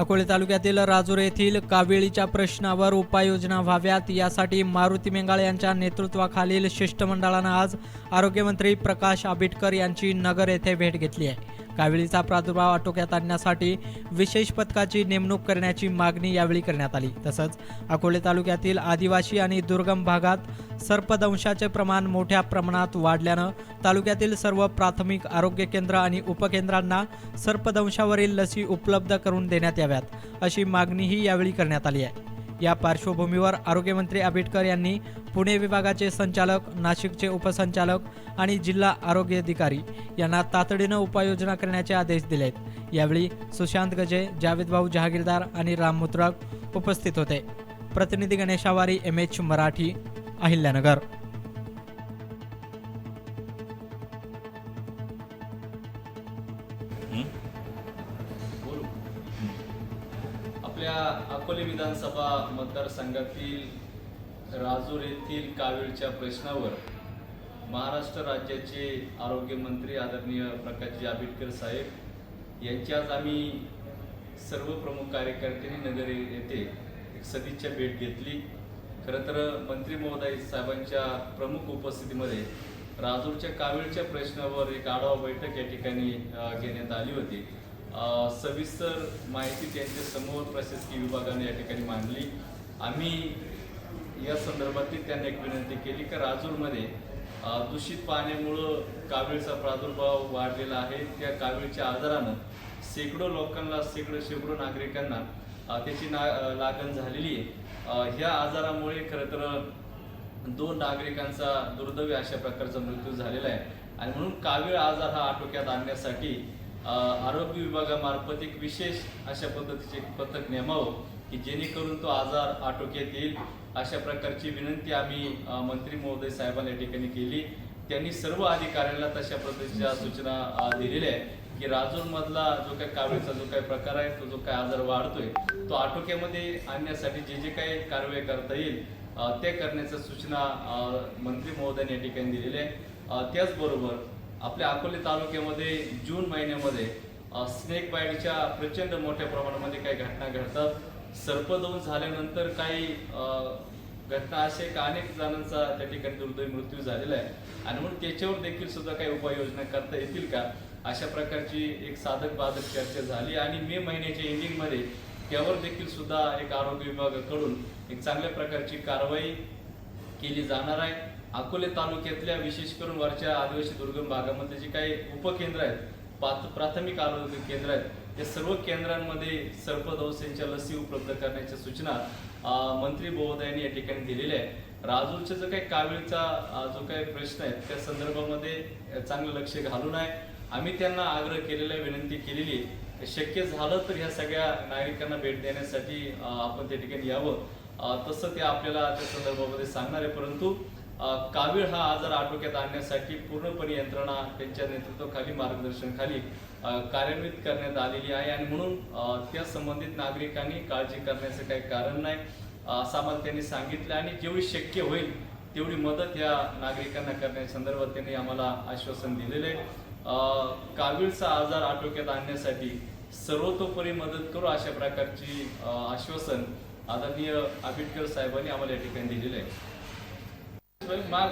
अकोले तालुक्यातील राजूर येथील कावेळीच्या प्रश्नावर उपाययोजना व्हाव्यात. यासाठी मारुती मेंगाळ यांच्या नेतृत्वाखालील शिष्टमंडळानं आज आरोग्यमंत्री प्रकाश आंबेडकर यांची नगर येथे भेट घेतली आहे. कावेळीचा प्रादुर्भाव आटोक्यात आणण्यासाठी विशेष पथकाची नेमणूक करण्याची मागणी यावेळी करण्यात आली. तसंच अकोले तालुक्यातील आदिवासी आणि दुर्गम भागात सर्पदंशाचे प्रमाण मोठ्या प्रमाणात वाढल्यानं तालुक्यातील सर्व प्राथमिक आरोग्य केंद्र आणि उपकेंद्रांना सर्पदंशावरील लसी उपलब्ध करून देण्यात याव्यात अशी मागणीही यावेळी करण्यात आली आहे. या पार्श्वभूमीवर आरोग्यमंत्री आंबेडकर यांनी पुणे विभागाचे संचालक नाशिकचे उपसंचालक आणि जिल्हा आरोग्य अधिकारी यांना तातडीनं उपाययोजना करण्याचे आदेश दिले आहेत यावेळी सुशांत गजे जावेद भाऊ जहागीरदार आणि राम मुत्रक उपस्थित होते. प्रतिनिधी गणेश आवारी एम एच मराठी. अहिल्यानगर. आपल्या अकोले विधानसभा मतदारसंघातील राजूर येथील कावीळच्या प्रश्नावर महाराष्ट्र राज्याचे आरोग्यमंत्री आदरणीय प्रकाशजी आंबेडकर साहेब यांची आज आम्ही सर्व प्रमुख कार्यकर्त्यांनी नगर येथे एक सदिच्छा भेट घेतली. खरं तर मंत्री महोदय साहेबांच्या प्रमुख उपस्थितीमध्ये राजूरच्या कावीळच्या प्रश्नावर एक आढावा बैठक या ठिकाणी घेण्यात आली होती. सविस्तर माहिती त्यांच्यासमोर प्रशासकीय विभागाने या ठिकाणी मांडली. आम्ही या संदर्भातील त्यांना एक विनंती केली की राजूरमध्ये दूषित पाण्यामुळं कावीळचा प्रादुर्भाव वाढलेला आहे. त्या कावीळच्या आजारानं शेकडो लोकांना शेकडो शेकडो नागरिकांना त्याची ना लागण झालेली आहे. ह्या आजारामुळे खरं तर दोन नागरिकांचा दुर्दैवी अशा प्रकारचा मृत्यू झालेला आहे. आणि म्हणून कावीळ आजार हा आटोक्यात आणण्यासाठी आरोग्य विभागामार्फत एक विशेष अशा पद्धतीचे एक पथक नेमावं की जेणेकरून तो आजार आटोक्यात येईल. अशा प्रकारची विनंती आम्ही मंत्री महोदय साहेबांना या ठिकाणी केली. त्यांनी सर्व अधिकाऱ्यांना तशा पद्धतीच्या सूचना दिलेल्या आहे की राजूरमधला जो काही कावीळचा जो काही प्रकार आहे तो जो काही आजार वाढतोय तो आटोक्यामध्ये आणण्यासाठी जे जे काही कारवाई करता येईल ते करण्याच्या सूचना मंत्री महोदयांनी या ठिकाणी दिलेल्या आहे त्याचबरोबर आपल्या अकोले तालुक्यामध्ये जून महिन्यामध्ये स्नेक बाईटच्या प्रचंड मोठ्या प्रमाणामध्ये काही घटना घडतात. सर्पदंश झाल्यानंतर काही घटना असे एक अनेक जणांचा त्या ठिकाणी दुर्दैवी मृत्यू झालेला आहे. आणि म्हणून त्याच्यावर देखील सुद्धा काही उपाययोजना करता येतील का? अशा प्रकारची एक साधक बाधक चर्चा झाली आणि मे महिन्याच्या एंडिंगमध्ये त्यावर देखील सुद्धा एक आरोग्य विभागाकडून एक चांगल्या प्रकारची कारवाई केली जाणार आहे. अकोले तालुक्यातल्या विशेष करून वरच्या आदिवासी दुर्गम भागामध्ये जे काही उपकेंद्र आहेत पात- प्राथमिक आरोग्य केंद्र आहेत या सर्व केंद्रांमध्ये सर्पदंशांच्या लसी उपलब्ध करण्याच्या सूचना मंत्री महोदयांनी या ठिकाणी दिलेल्या आहे राजूच्या जो काही कावीळचा जो काही प्रश्न आहे त्या संदर्भामध्ये चांगलं लक्ष घालून आहे. आम्ही त्यांना आग्रह केलेला विनंती केलेली आहे. शक्य झालं तर ह्या सगळ्या नागरिकांना भेट देण्यासाठी आपण त्या ठिकाणी यावं. तसं ते आपल्याला त्या संदर्भामध्ये सांगणार आहे परंतु कावीळ हा आजार आटोक्यात आणण्यासाठी पूर्णपणे यंत्रणा त्यांच्या नेतृत्वाखाली मार्गदर्शनखाली कार्यान्वित करण्यात आलेली आहे आणि म्हणून त्या संबंधित नागरिकांनी काळजी करण्याचं काही कारण नाही असं आम्हाला त्यांनी सांगितलं आणि जेवढी शक्य होईल तेवढी मदत या नागरिकांना करण्याच्या संदर्भात त्यांनी आम्हाला आश्वासन दिलेलं आहे. कावीळचा आजार आटोक्यात आणण्यासाठी सर्वतोपरी मदत करू अशा प्रकारची आश्वासन आदरणीय आंबेडकर साहेबांनी आम्हाला या ठिकाणी दिलेलं आहे. foi mal.